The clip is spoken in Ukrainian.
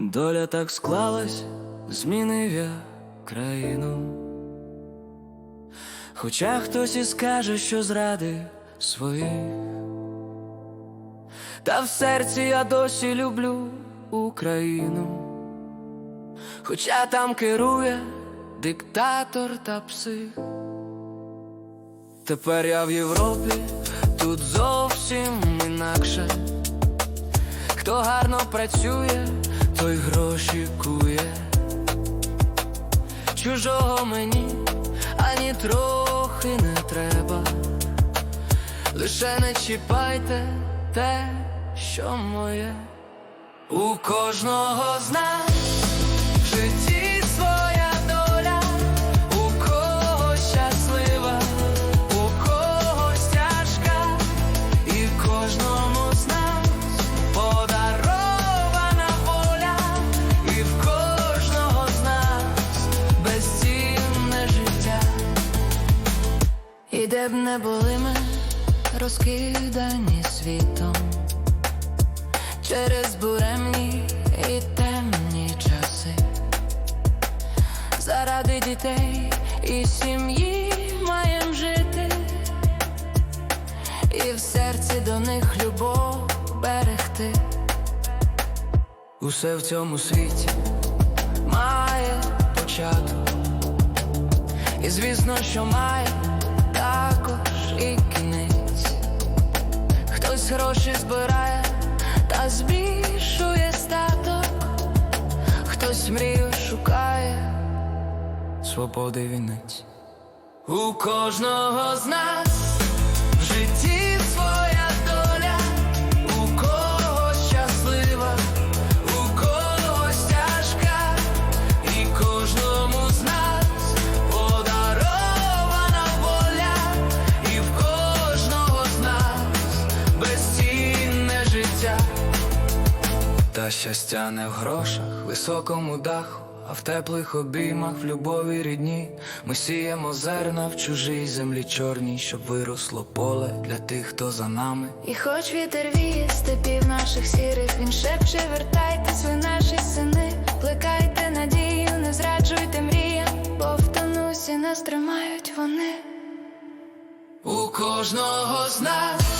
Доля так склалась, змінив я країну. Хоча хтось і скаже, що зради своїх, та в серці я досі люблю Україну. Хоча там керує диктатор та псих. Тепер я в Європі, тут зовсім інакше. Хто гарно працює, той гроші кує. Чужого мені ані трохи не треба. Лише не чіпайте те, що моє. У кожного з нас де б не були ми розкидані світом. Через буремні і темні часи, заради дітей і сім'ї маєм жити, і в серці до них любов берегти. Усе в цьому світі має початок, і звісно, що має також і кінець. Хтось гроші збирає та збільшує статок, хтось мрію шукає свободи вінець. У кожного з нас в житті щастя не в грошах, високому даху, а в теплих обіймах, в любові рідні. Ми сіємо зерна в чужій землі чорній, щоб виросло поле для тих, хто за нами. І хоч вітер віє степів наших сірих, він шепче, вертайтесь, ви наші сини, плекайте надію, не зраджуйте мріям, бо в тонусі нас тримають вони. У кожного з нас